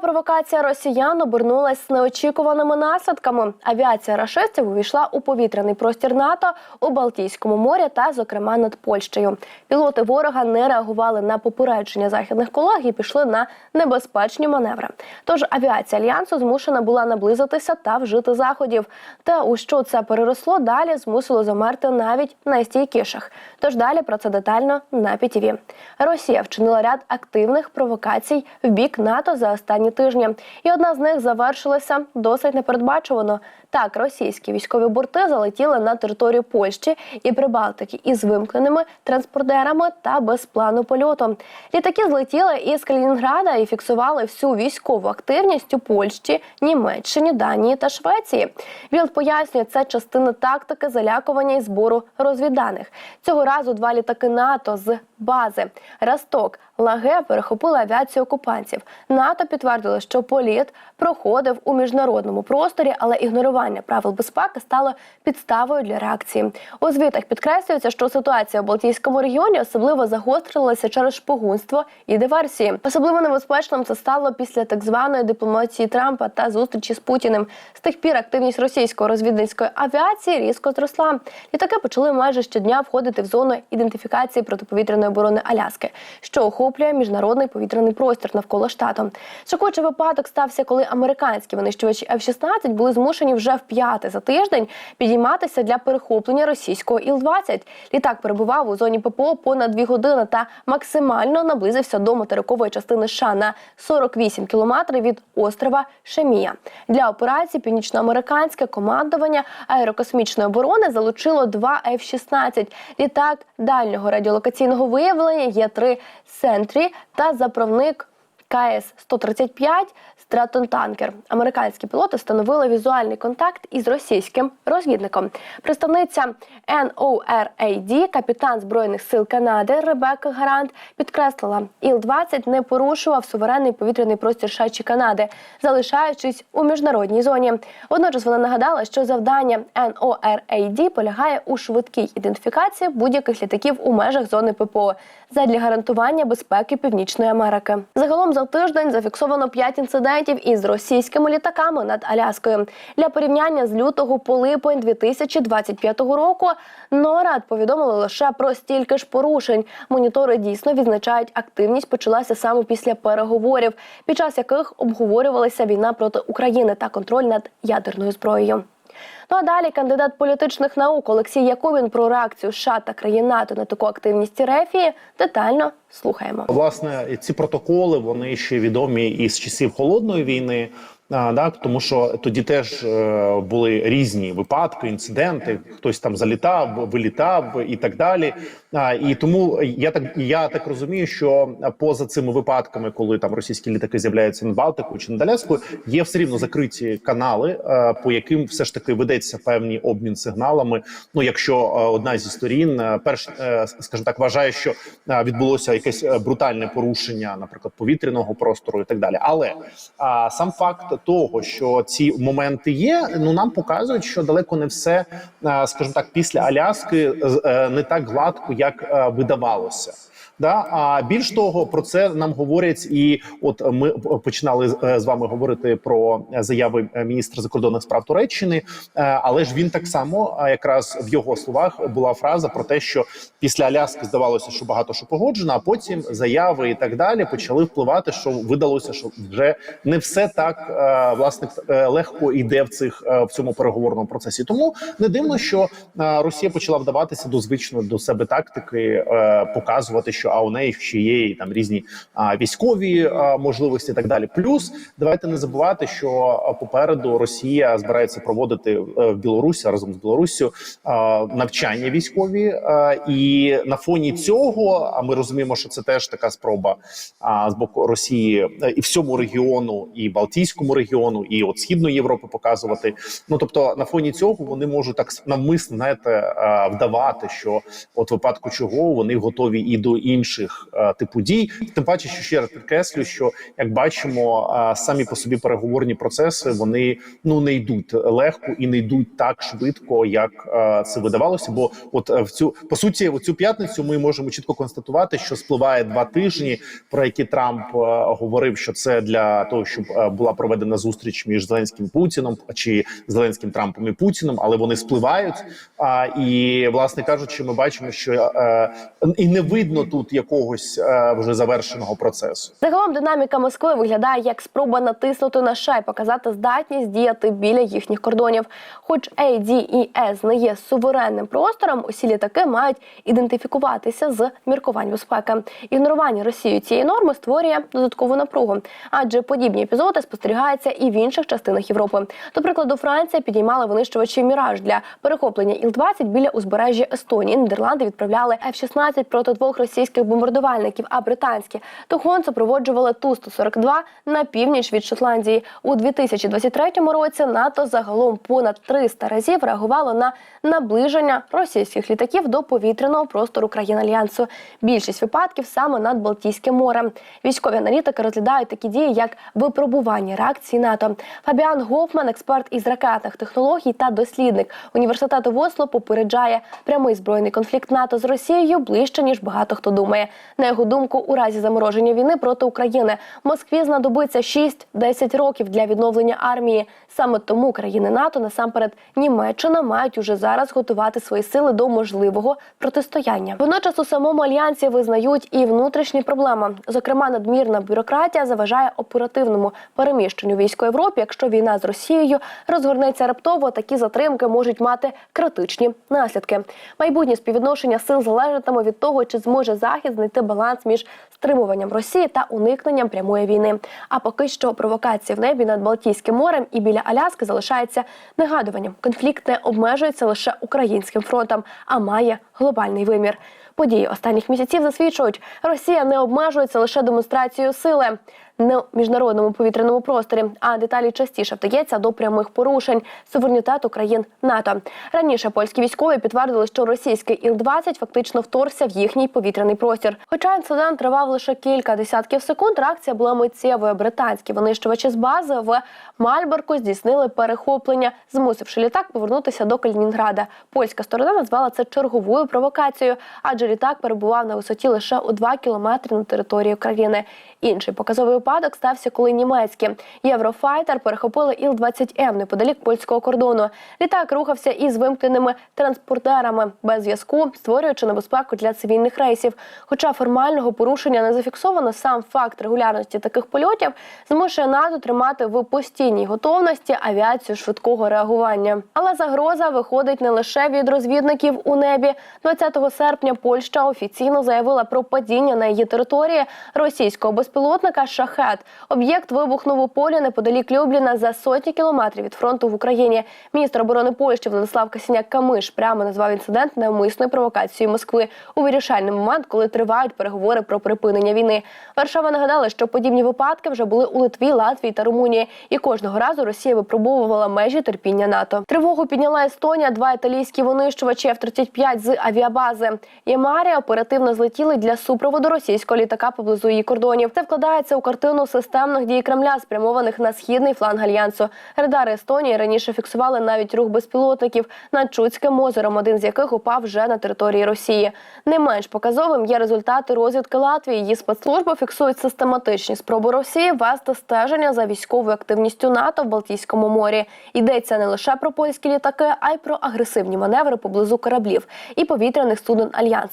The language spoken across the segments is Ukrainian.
провокація росіян обернулась неочікуваними наслідками. Авіація рашистів увійшла у повітряний простір НАТО у Балтійському морі та, зокрема, над Польщею. Пілоти ворога не реагували на попередження західних колег і пішли на небезпечні маневри. Тож авіація альянсу змушена була наблизитися та вжити заходів. Та у що це переросло, далі змусило замерти навіть найстійкіших. Тож далі про це детально на ПІТІВІ. Росія вчинила ряд активних провокацій в бік НАТО за останні тижні, і одна з них завершилася досить непередбачувано. Так, російські військові борти залетіли на територію Польщі і Прибалтики із вимкненими транспортерами та без плану польоту. Літаки злетіли із Калінінграда і фіксували всю військову активність у Польщі, Німеччині, Данії та Швеції. Білд пояснює, це частина тактики залякування і збору розвідданих. Цього разу два літаки НАТО з бази Росток Лаге перехопили авіацію окупантів. НАТО підтвердило, що політ проходив у міжнародному просторі, але ігнорування правил безпеки стало підставою для реакції. У звітах підкреслюється, що ситуація в Балтійському регіоні особливо загострилася через шпигунство і диверсії. Особливо небезпечним це стало після так званої дипломатії Трампа та зустрічі з Путіним. З тих пір активність російської розвідницької авіації різко зросла. Літаки почали майже щодня входити в зону ідентифікації протиповітряної оборони Аляски, що охоплює міжнародний повітряний простір навколо штату. Шокуючий випадок стався, коли американські винищувачі F-16 були змушені вже в п'яте за тиждень підійматися для перехоплення російського Іл-20. Літак перебував у зоні ППО понад дві години та максимально наблизився до материкової частини США на 48 кілометрів від острова Шемія. Для операції північноамериканське командування аерокосмічної оборони залучило два F-16, літак дальнього радіолокаційного виявлення Є-3 Сентрі та заправник КС-135 Стратон-танкер. Американські пілоти встановили візуальний контакт із російським розвідником. Представниця NORAD, капітан збройних сил Канади Ребекка Гарант, підкреслила, Іл-20 не порушував суверенний повітряний простір США чи Канади, залишаючись у міжнародній зоні. Водночас вона нагадала, що завдання NORAD полягає у швидкій ідентифікації будь-яких літаків у межах зони ППО задля гарантування безпеки Північної Америки. Загалом за тиждень зафіксовано 5 інцидентів із російськими літаками над Аляскою. Для порівняння з лютого по липень 2025 року НОРАД повідомили лише про стільки ж порушень. Монітори дійсно відзначають, активність почалася саме після переговорів, під час яких обговорювалася війна проти України та контроль над ядерною зброєю. Ну а далі кандидат політичних наук Олексій Якубін про реакцію США та країн НАТО на таку активність Рефії детально слухаємо. Власне, ці протоколи вони ще відомі із часів холодної війни. А, так, тому що тоді теж е, були різні випадки, інциденти. Хтось там залітав, вилітав і так далі. І тому я так я так розумію, що поза цими випадками, коли там російські літаки з'являються над Балтикою чи над Аляскою, є все рівно закриті канали, е, по яким все ж таки ведеться певний обмін сигналами. Ну, якщо е, одна зі сторін, перш скажімо так, вважає, що відбулося якесь брутальне порушення, наприклад, повітряного простору і так далі. Але а, сам факт того, що ці моменти є, ну нам показують, що далеко не все, е, скажімо так, після Аляски з- е, не так гладко, як е, видавалося. Да, а більш того, про це нам говорять, і от ми починали з- е, вами говорити про заяви е, міністра закордонних справ Туреччини, е, але ж він так само, якраз в його словах була фраза про те, що після Аляски здавалося, що багато що погоджено, а потім заяви і так далі почали впливати, що видалося, що вже не все так е, власне е, легко йде в цих е, в цьому переговорному процесі. Тому не дивно, що е, Росія почала вдаватися до звичної до себе тактики, е, показувати, що а у неї ще є там різні а, військові а, можливості, і так далі. Плюс давайте не забувати, що попереду Росія збирається проводити е, в Білорусі разом з Білоруссю навчання військові, і на фоні цього, а ми розуміємо, що це теж така спроба з боку Росії е, і всьому регіону, і Балтійському регіону, і от східної Європи показувати. Ну тобто, на фоні цього вони можуть так навмисно знаєте, вдавати, що от випадку чого вони готові і до інших інших е, типу дій. Тим паче, що ще раз підкреслю, що як бачимо, е, самі по собі переговорні процеси вони ну не йдуть легко і не йдуть так швидко, як е, це видавалося. Бо от в цю по суті, в цю п'ятницю ми можемо чітко констатувати, що спливає два тижні, про які Трамп говорив, що це для того, щоб була проведена зустріч між Зеленським і Путіном чи Зеленським Трампом і Путіном, але вони спливають. А і власне кажучи, ми бачимо, що і не видно тут якогось е, вже завершеного процесу. Загалом динаміка Москви виглядає як спроба натиснути на ша й показати здатність діяти біля їхніх кордонів. Хоч ADES не є суверенним простором, усі літаки мають ідентифікуватися з міркувань безпеки. Ігнорування Росією цієї норми створює додаткову напругу, адже подібні епізоди спостерігаються і в інших частинах Європи. До прикладу, Франція підіймала винищувачі Міраж для перехоплення Іл-20 біля узбережжя Естонії. Нідерланди відправляли F-16 проти двох російських бомбардувальників, а британські Тухон супроводжували Ту-142 на північ від Шотландії. У 2023 році НАТО загалом понад 300 разів реагувало на наближення російських літаків до повітряного простору країн альянсу. Більшість випадків саме над Балтійським морем. Військові аналітики розглядають такі дії, як випробування реакції НАТО. Фабіан Гофман, експерт із ракетних технологій та дослідник університету в Осло, попереджає прямий збройний конфлікт НАТО з Росією ближче ніж багато хто думає. На його думку, у разі замороження війни проти України Москві знадобиться 6-10 років для відновлення армії. Саме тому країни НАТО, насамперед Німеччина, мають уже зараз готувати свої сили до можливого протистояння. Водночас у самому альянсі визнають і внутрішні проблеми. Зокрема, надмірна бюрократія заважає оперативному переміщенню військ у Європі. Якщо війна з Росією розгорнеться раптово, такі затримки можуть мати критичні наслідки. Майбутнє співвідношення сил залежатиме від того, чи зможе захід знайти баланс між стримуванням Росії та уникненням прямої війни. А поки що провокації в небі над Балтійським морем і біля Аляски залишається нагадуванням. Конфлікт не обмежується лише українським фронтом, а має глобальний вимір. Події останніх місяців засвідчують, Росія не обмежується лише демонстрацією сили на міжнародному повітряному просторі, а деталі частіше вдається до прямих порушень суверенітету країн НАТО. Раніше польські військові підтвердили, що російський Іл-20 фактично вторгся в їхній повітряний простір. Хоча інцидент тривав лише кілька десятків секунд, реакція була миттєвою. Британські винищувачі з бази в Мальборку здійснили перехоплення, змусивши літак повернутися до Калінінграда. Польська сторона назвала це черговою провокацією, адже літак перебував на висоті лише у 2 кілометри на території країни. Інший показовий випадок стався, коли німецькі Єврофайтер перехопили Іл-20М неподалік польського кордону. Літак рухався із вимкненими транспортерами без зв'язку, створюючи небезпеку для цивільних рейсів. Хоча формального порушення не зафіксовано, сам факт регулярності таких польотів змушує НАТО тримати в постійній готовності авіацію швидкого реагування. Але загроза виходить не лише від розвідників у небі. 20 серпня Польща офіційно заявила про падіння на її території російського безпілотника Шахет. Об'єкт вибухнув у полі неподалік Любліна за сотні кілометрів від фронту в Україні. Міністр оборони Польщі Владислав Касіняк Камиш прямо назвав інцидент навмисною провокацією Москви у вирішальний момент, коли тривають переговори про припинення війни. Варшава нагадала, що подібні випадки вже були у Литві, Латвії та Румунії, і кожного разу Росія випробовувала межі терпіння НАТО. Тривогу підняла Естонія. Два італійські винищувачі F-35 з авіабази Ямарі оперативно злетіли для супроводу російського літака поблизу її кордонів. Це вкладається у картину системних дій Кремля, спрямованих на східний фланг альянсу. Радари Естонії раніше фіксували навіть рух безпілотників над Чудським озером, один з яких упав вже на території Росії. Не менш показовим є результати розвідки Латвії. Її спецслужби фіксують систематичні спроби Росії вести стеження за військовою активністю НАТО в Балтійському морі. Йдеться не лише про польські літаки, а й про агресивні маневри поблизу кораблів і повітряних суден альянсу.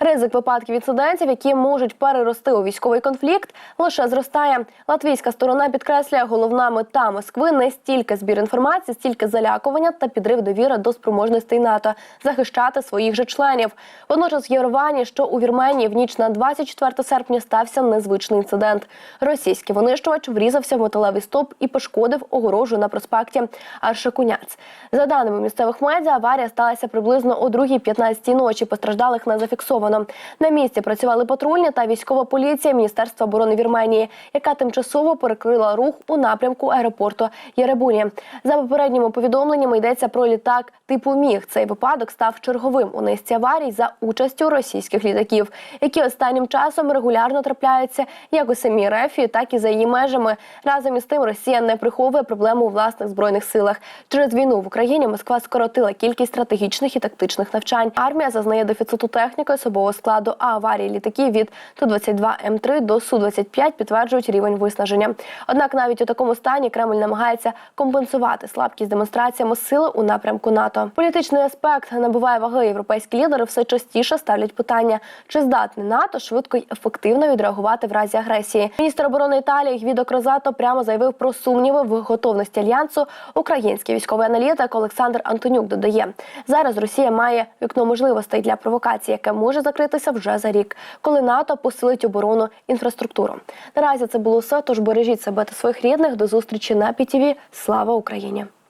Ризик випадків інцидентів, які можуть перерости у військовий конфлікт, лише зростає. Латвійська сторона підкреслює, головна мета Москви не стільки збір інформації, стільки залякування та підрив довіри до спроможностей НАТО захищати своїх же членів. Водночас є рвані, що у Вірменії в ніч на 24 серпня стався незвичний інцидент. Російський винищувач врізався в металевий стовп і пошкодив огорожу на проспекті Аршакуняц. За даними місцевих медіа, аварія сталася приблизно о 2.15 ночі. Постраждалих не зафіксовано. На місці працювали патрульні та військова поліція Міністерства оборони Вірменії, яка тимчасово перекрила рух у напрямку аеропорту Єребуні. За попередніми повідомленнями йдеться про літак типу Міг. Цей випадок став черговим у низці аварій за участю російських літаків, які останнім часом регулярно трапляються як у самій Рефі, так і за її межами. Разом із тим Росія не приховує проблему у власних збройних силах. Через війну в Україні Москва скоротила кількість стратегічних і тактичних навчань. Армія зазнає дефіциту техніки особового складу, а аварії літаків від Ту-22 М3 до Су-25 підтверджують рівень виснаження. Однак навіть у такому стані Кремль намагається компенсувати слабкість демонстраціями сили у напрямку НАТО. Політичний аспект набуває ваги. Європейські лідери все частіше ставлять питання, чи здатне НАТО швидко й ефективно відреагувати в разі агресії. Міністр оборони Італії Гвідо Крозато прямо заявив про сумніви в готовності альянсу. Український військовий аналітик Олександр Антонюк додає: зараз Росія має вікно можливостей для провокації, яке може закритися вже за рік, коли НАТО посилить оборону інфраструктуру. Наразі це було все. Тож бережіть себе та своїх рідних. До зустрічі на ПІТІВІ. Слава Україні!